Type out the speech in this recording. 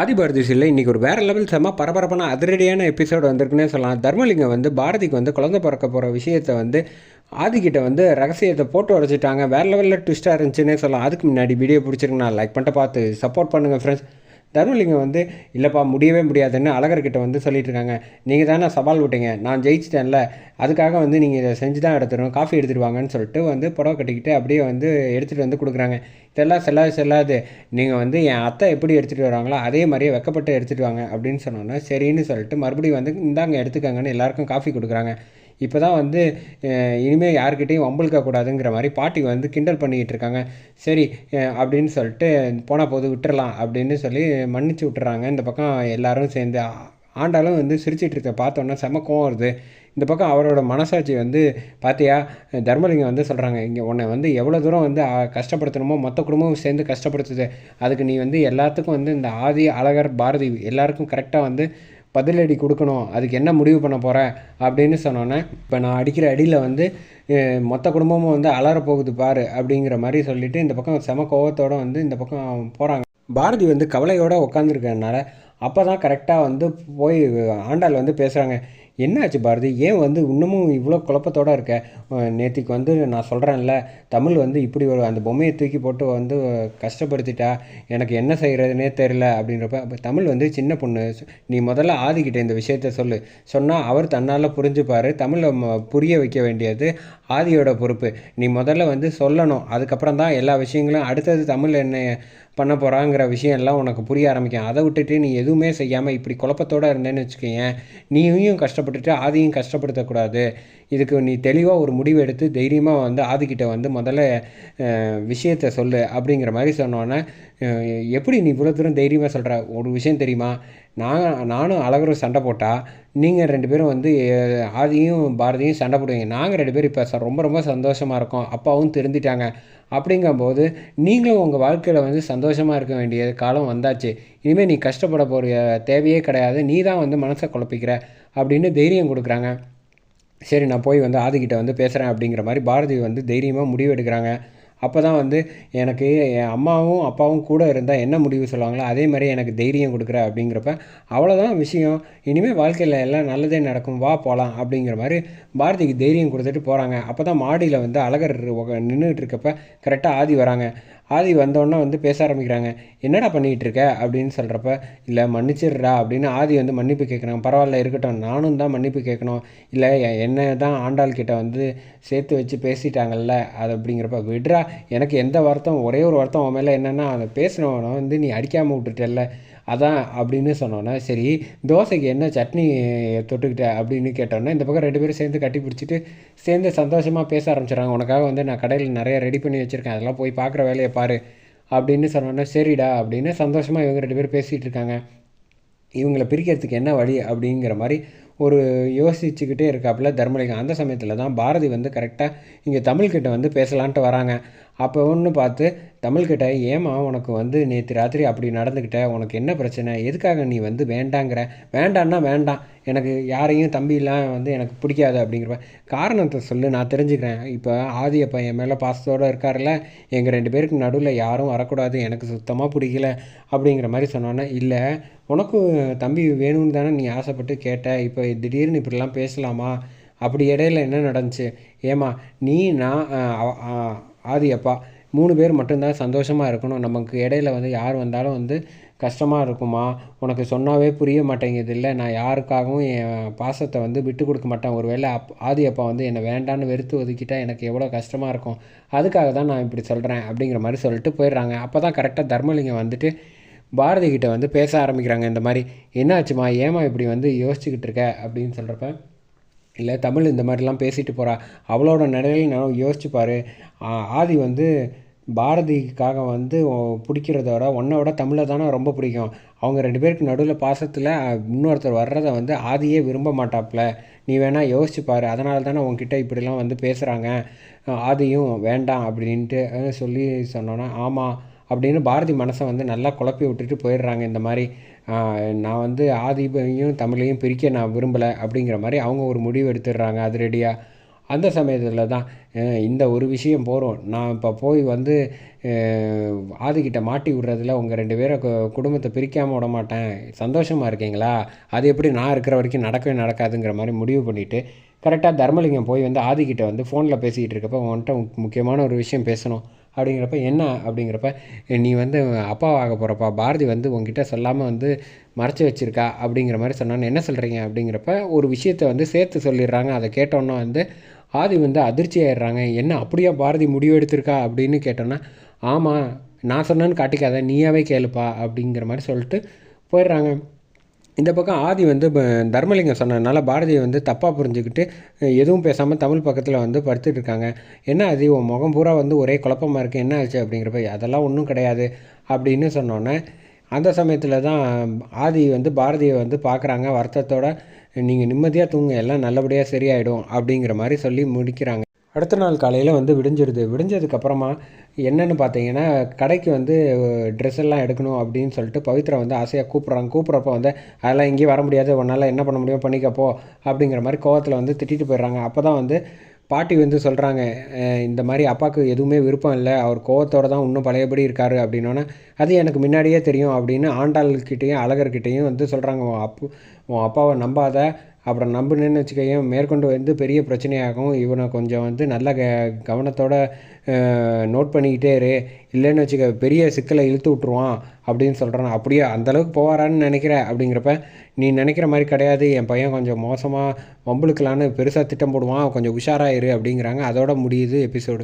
ஆதிபாரதி சில்ல இன்றைக்கி ஒரு வேறு லெவல் செம்ம பரபரப்பான அதிரடியான எபிசோடு வந்திருக்குன்னே சொல்லலாம். தர்மலிங்கம் வந்து பாரதிக்கு வந்து குழந்தை பிறக்க போகிற விஷயத்தை வந்து ஆதிக்கிட்ட வந்து ரகசியத்தை போட்டு உடச்சிட்டாங்க. வேறு லெவலில் ட்விஸ்ட்டாக இருந்துச்சுன்னே சொல்லலாம். அதுக்கு முன்னாடி வீடியோ பிடிச்சிருக்கு நான் லைக் பண்ணிட்டு பார்த்து சப்போர்ட் பண்ணுங்கள் ஃப்ரெண்ட்ஸ் தர்மலிங்கம் வந்து இல்லைப்பா முடியவே முடியாதுன்னு அழகர்கிட்ட வந்து சொல்லிட்டு இருக்காங்க நீங்கள் தானே சவால் விட்டீங்க. நான் ஜெயிச்சிட்டேன்ல. அதுக்காக வந்து நீங்கள் இதை செஞ்சு தான் எடுத்துடணும். காஃபி எடுத்துட்டு வாங்கன்னு சொல்லிட்டு வந்து புடவை கட்டிக்கிட்டு அப்படியே வந்து எடுத்துகிட்டு வந்து கொடுக்குறாங்க. இதெல்லாம் செல்லாது செல்லாது. நீங்கள் வந்து என் அத்தை எப்படி எடுத்துகிட்டு வராங்களோ அதே மாதிரியே வெக்கப்பட்டு எடுத்துகிட்டு வாங்க. அப்படின்னு சொன்னோன்னே சரின்னு சொல்லிட்டு மறுபடியும் வந்து இந்தாங்க எடுத்துக்கங்கன்னு எல்லாருக்கும் காஃபி கொடுக்குறாங்க. இப்போ தான் வந்து இனிமேல் யாருக்கிட்டேயும் வம்புழுக்க கூடாதுங்கிற மாதிரி பாட்டி வந்து கிண்டல் பண்ணிக்கிட்டு இருக்காங்க. சரி அப்படின்னு சொல்லிட்டு போனால் போது விட்டுறலாம் அப்படின்னு சொல்லி மன்னிச்சு விட்டுறாங்க. இந்த பக்கம் எல்லாரும் சேர்ந்து ஆண்டாலும் வந்து சிரிச்சிட்டு இருக்க பார்த்தோன்னே செம கோவம் வருது. இந்த பக்கம் அவரோட மனசாட்சி வந்து பார்த்தியா தர்மலிங்கம் வந்து சொல்கிறாங்க இங்கே உன்னை வந்து எவ்வளோ தூரம் வந்து கஷ்டப்படுத்தணுமோ மொத்த குடும்பமும் சேர்ந்து கஷ்டப்படுத்துது. அதுக்கு நீ வந்து எல்லாத்துக்கும் வந்து இந்த ஆதி அழகர் பாரதி எல்லாருக்கும் கரெக்டாக வந்து பதிலடி கொடுக்கணும் அதுக்கு என்ன முடிவு பண்ண போகிறேன் அப்படின்னு சொன்னோன்னே இப்போ நான் அடிக்கிற அடியில் வந்து மொத்த குடும்பமும் வந்து அலற போகுது பாரு அப்படிங்கிற மாதிரி சொல்லிவிட்டு இந்த பக்கம் செம கோவத்தோடு வந்து இந்த பக்கம் போகிறாங்க பாரதி வந்து கவலையோடு உட்காந்துருக்கனால அப்போ தான் கரெக்டாக வந்து போய் ஆண்டாள் வந்து பேசுகிறாங்க என்னாச்சு பாரதி? ஏன் வந்து இன்னமும் இவ்வளோ குழப்பத்தோடு இருக்க? நேற்றுக்கு வந்து நான் சொல்கிறேன்ல தமிழ் வந்து இப்படி ஒரு அந்த பொம்மையை தூக்கி போட்டு வந்து கஷ்டப்படுத்திட்டா எனக்கு என்ன செய்கிறதுனே தெரில அப்படின்றப்ப அப்போ தமிழ் வந்து சின்ன பொண்ணு நீ முதல்ல ஆதிக்கிட்ட இந்த விஷயத்த சொல்லு. சொன்னால் அவர் தன்னால் புரிஞ்சுப்பார் தமிழை ம- புரிய வைக்க வேண்டியது ஆதியோட பொறுப்பு. நீ முதல்ல வந்து சொல்லணும். அதுக்கப்புறம் தான் எல்லா விஷயங்களும் அடுத்தது தமிழ் என்ன பண்ண போகிறாங்கிற விஷயம் எல்லாம் உனக்கு புரிய ஆரம்பிக்கும். அதை விட்டுட்டு நீ எதுவுமே செய்யாமல் இப்படி குழப்பத்தோடு இருந்தேன்னு வச்சுக்கோங்க நீயும் கஷ்டப்பட்டுட்டு ஆதியும் கஷ்டப்படுத்தக்கூடாது. இதுக்கு நீ தெளிவாக ஒரு முடிவு எடுத்து தைரியமாக வந்து ஆதிக்கிட்ட வந்து முதல்ல விஷயத்த சொல்லு அப்படிங்கிற மாதிரி சொன்னோன்னே எப்படி நீ இவ்வளோ தூரம் தைரியமாக சொல்கிற ஒரு விஷயம் தெரியுமா? நான் நானும் அழகரும் சண்டை போட்டால் நீங்கள் ரெண்டு பேரும் வந்து ஆதியும் பாரதியும் சண்டை போடுவீங்க. நாங்கள் ரெண்டு பேரும் இப்போ ரொம்ப ரொம்ப சந்தோஷமாக இருக்கோம். அப்பாவும் திருந்திட்டாங்க. அப்படிங்கும்போது நீங்களும் உங்கள் வாழ்க்கையில் வந்து சந்தோஷமாக இருக்க வேண்டிய காலம் வந்தாச்சு. இனிமேல் நீ கஷ்டப்பட போகிற தேவையே கிடையாது. நீ தான் வந்து மனசை குழப்பிக்கிற அப்படின்னு தைரியம் கொடுக்குறாங்க. சரி நான் போய் வந்து ஆதிக்கிட்ட வந்து பேசுகிறேன் அப்படிங்கிற மாதிரி பாரதி வந்து தைரியமாக முடிவெடுக்கிறாங்க அப்போ தான் வந்து எனக்கு என் அம்மாவும் அப்பாவும் கூட இருந்தால் என்ன முடிவு சொல்லுவாங்களோ அதே மாதிரி எனக்கு தைரியம் கொடுக்குற அப்படிங்கிறப்ப அவ்வளோதான் விஷயம். இனிமேல் வாழ்க்கையில் எல்லாம் நல்லதே நடக்கும். வா போகலாம் அப்படிங்கிற மாதிரி பாரதிக்கு தைரியம் கொடுத்துட்டு போகிறாங்க அப்போ தான் மாடியில் வந்து அழகர் நின்றுட்டு இருக்கப்ப கரெக்டாக ஆதி வராங்க. ஆதி வந்தோடனே வந்து பேச ஆரம்பிக்கிறாங்க. என்னடா பண்ணிகிட்டு இருக்க அப்படின்னு சொல்கிறப்ப இல்லை மன்னிச்சிடுறா. அப்படின்னு ஆதி வந்து மன்னிப்பு கேட்குறாங்க. பரவாயில்ல இருக்கட்டும். நானும் தான் மன்னிப்பு கேட்கணும். இல்லை என்ன தான் ஆண்டாள் கிட்ட வந்து சேர்த்து வச்சு பேசிட்டாங்கல்ல? அது அப்படிங்கிறப்ப விடுறா. எனக்கு எந்த வருத்தம்? ஒரே ஒரு வருத்தம் உன் மேலே என்னென்னா அதை பேசினவனை வந்து நீ அடிக்காமல் விட்டுட்டல அதான் அப்படின்னு சொன்னோன்னா சரி தோசைக்கு என்ன சட்னி தொட்டுக்கிட்ட அப்படின்னு கேட்டோன்னே இந்த பக்கம் ரெண்டு பேரும் சேர்ந்து கட்டி பிடிச்சிட்டு சேர்ந்து சந்தோஷமாக பேச ஆரம்பிச்சிடறாங்க. உனக்காக வந்து நான் கடையில் நிறைய ரெடி பண்ணி வச்சுருக்கேன். அதெல்லாம் போய் பார்க்குற வேலையை பாரு அப்படின்னு சொன்னோன்னா சரிடா அப்படின்னு சந்தோஷமாக இவங்க ரெண்டு பேரும் பேசிகிட்டு இருக்காங்க. இவங்களை பிரிக்கிறதுக்கு என்ன வழி அப்படிங்கிற மாதிரி ஒரு யோசிச்சுக்கிட்டே இருக்காப்புல தர்மலிங்கம். அந்த சமயத்தில் தான் பாரதி வந்து கரெக்டாக இங்கே தமிழ்கிட்ட வந்து பேசலான்ட்டு வராங்க. அப்போ ஒன்று பார்த்து தமிழ்கிட்ட ஏமா உனக்கு வந்து நேற்று ராத்திரி அப்படி நடந்துக்கிட்ட உனக்கு என்ன பிரச்சனை? எதுக்காக நீ வந்து வேண்டாங்கிற? வேண்டான்னா வேண்டாம். எனக்கு யாரையும் தம்பிலாம் வந்து எனக்கு பிடிக்காது அப்படிங்கிறப்ப காரணத்தை சொல்லு நான் தெரிஞ்சுக்கிறேன். இப்போ ஆதி அப்பா என் மேலே பாசத்தோடு இருக்கார்ல எங்கள் ரெண்டு பேருக்கு நடுவில் யாரும் வரக்கூடாது. எனக்கு சுத்தமாக பிடிக்கல அப்படிங்கிற மாதிரி சொன்னோன்னே இல்லை உனக்கும் தம்பி வேணும்னு தானே நீ ஆசைப்பட்டு கேட்ட. இப்போ திடீர்னு இப்படிலாம் பேசலாமா? அப்படி இடையில என்ன நடந்துச்சு? ஏமா நீ நான் ஆதியப்பா ஆதி அப்பா மூணு பேர் மட்டும்தான் சந்தோஷமாக இருக்கணும். நமக்கு இடையில வந்து யார் வந்தாலும் வந்து கஷ்டமாக இருக்குமா? உனக்கு சொன்னாவே புரிய மாட்டேங்குது இல்லை நான் யாருக்காகவும் என் பாசத்தை வந்து விட்டு கொடுக்க மாட்டேன். ஒரு வேளை அப் ஆதி அப்பா வந்து என்னை வேண்டான்னு வெறுத்து ஒதுக்கிட்டால் எனக்கு எவ்வளோ கஷ்டமாக இருக்கும். அதுக்காக தான் நான் இப்படி சொல்கிறேன் அப்படிங்கிற மாதிரி சொல்லிட்டு போயிடுறாங்க. அப்போ தான் கரெக்டாக தர்மலிங்கம் வந்துட்டு பாரதி கிட்டே வந்து பேச ஆரம்பிக்கிறாங்க இந்த மாதிரி. என்னாச்சுமா? ஏமா இப்படி வந்து யோசிச்சுக்கிட்டு இருக்க? அப்படின்னு சொல்கிறப்ப இல்லை தமிழ் இந்த மாதிரிலாம் பேசிட்டு போகிறா அவளோட நிலையில் நான் யோசிச்சு பாரு. ஆதி வந்து பாரதிக்காக வந்து பிடிக்கிறத விட ஒன்றை விட தமிழை தானே ரொம்ப பிடிக்கும். அவங்க ரெண்டு பேருக்கு நடுவில் பாசத்தில் இன்னொருத்தர் வர்றதை வந்து ஆதியே விரும்ப மாட்டாப்புல. நீ வேணால் யோசிச்சு பாரு. அதனால தானே உங்ககிட்ட இப்படிலாம் வந்து பேசுகிறாங்க ஆதியும் வேண்டாம் அப்படின்ட்டு சொல்லி சொன்னோன்னா ஆமாம் அப்படின்னு பாரதி மனசை வந்து நல்லா குழப்பி விட்டுட்டு போயிடுறாங்க இந்த மாதிரி. நான் வந்து ஆதிபையும் தமிழையும் பிரிக்க நான் விரும்பலை அப்படிங்கிற மாதிரி அவங்க ஒரு முடிவு எடுத்துடுறாங்க அது ரெடியாக அந்த சமயத்தில் தான் இந்த ஒரு விஷயம் போகிறோம் நான் இப்போ போய் வந்து ஆதிக்கிட்ட மாட்டி விடுறதுல உங்கள் ரெண்டு பேரை கு- குடும்பத்தை பிரிக்காமல் விட மாட்டேன். சந்தோஷமாக இருக்கீங்களா? அது எப்படி நான் இருக்கிற வரைக்கும் நடக்கவே நடக்காதுங்கிற மாதிரி முடிவு பண்ணிவிட்டு கரெக்டாக தர்மலிங்கம் போய் வந்து ஆதிக்கிட்ட வந்து ஃபோனில் பேசிக்கிட்டு இருக்கப்போ உன்கிட்ட முக்கியமான ஒரு விஷயம் பேசணும். அப்படிங்கிறப்ப என்ன அப்படிங்கிறப்ப நீ வந்து அப்பா ஆக போகிறப்பா பாரதி வந்து உங்ககிட்ட சொல்லாமல் வந்து மறைச்சி வச்சிருக்கா? அப்படிங்கிற மாதிரி சொன்னான்னு என்ன சொல்கிறீங்க அப்படிங்கிறப்ப ஒரு விஷயத்தை வந்து சேர்த்து சொல்லிடுறாங்க. அதை கேட்டோன்னா வந்து ஆதி வந்து அதிர்ச்சி ஆயிடுறாங்க. என்ன அப்படியா பாரதி முடிவு எடுத்திருக்கா? அப்படின்னு கேட்டோன்னா ஆமாம் நான் சொன்னேன்னு காட்டிக்காத. நீயாவே கேளுப்பா. அப்படிங்கிற மாதிரி சொல்லிட்டு போயிடுறாங்க. இந்த பக்கம் ஆதி வந்து தர்மலிங்கம் சொன்னதுனால பாரதியை வந்து தப்பாக புரிஞ்சுக்கிட்டு எதுவும் பேசாமல் தமிழ் பக்கத்தில் வந்து படுத்துட்டு இருக்காங்க. என்ன ஆதி உன் முகம் பூரா வந்து ஒரே குழப்பமா இருக்குது என்ன ஆச்சு அப்படிங்கிறப்ப அதெல்லாம் ஒன்றும் கிடையாது அப்படின்னு சொன்னோன்னே அந்த சமயத்தில் தான் ஆதி வந்து பாரதியை வந்து பார்க்குறாங்க வருத்தத்தோட நீங்கள் நிம்மதியாக தூங்க எல்லாம் நல்லபடியாக சரியாயிடும் அப்படிங்கிற மாதிரி சொல்லி முடிக்கிறாங்க. அடுத்த நாள் காலையில் வந்து விடிஞ்சிருது. விடிஞ்சதுக்கப்புறமா என்னென்னு பார்த்தீங்கன்னா கடைக்கு வந்து ட்ரெஸ் எல்லாம் எடுக்கணும் அப்படின்னு சொல்லிட்டு பவித்ரா வந்து ஆசையாக கூப்பிட்றாங்க. கூப்பிட்றப்ப வந்து அதெல்லாம் எங்கேயும் வர முடியாது. உன்னால் என்ன பண்ண முடியும் பண்ணிக்கப்போ அப்படிங்கிற மாதிரி கோவத்தில் வந்து திட்டிட்டு போயிடுறாங்க. அப்போ தான் வந்து பாட்டி வந்து சொல்கிறாங்க இந்த மாதிரி அப்பாவுக்கு எதுவுமே விருப்பம் இல்லை. அவர் கோவத்தோடு தான் இன்னும் பழையபடி இருக்காரு. அப்படின்னோன்னே அது எனக்கு முன்னாடியே தெரியும். அப்படின்னு ஆண்டாள்கிட்டேயும் அழகர்கிட்டையும் வந்து சொல்கிறாங்க உன் அப்பு உன் அப்பாவை நம்பாத. அப்புறம் நம்புனேன்னு வச்சுக்கையும் மேற்கொண்டு வந்து பெரிய பிரச்சனையாகும் இவனை கொஞ்சம் வந்து நல்ல க கவனத்தோட நோட் பண்ணிக்கிட்டே இரு. இல்லைன்னு வச்சுக்க பெரிய சிக்கலை இழுத்து விட்ருவான் அப்படின்னு சொல்கிறான் அப்படியே அந்தளவுக்கு போவாரான்னு நினைக்கிற. அப்படிங்கிறப்ப நீ நினைக்கிற மாதிரி கிடையாது. என் பையன் கொஞ்சம் மோசமாக வம்புழுக்கலான்னு பெருசாக திட்டம் போடுவான். கொஞ்சம் உஷாராயிரு அப்படிங்கிறாங்க. அதோட முடியுது எபிசோடு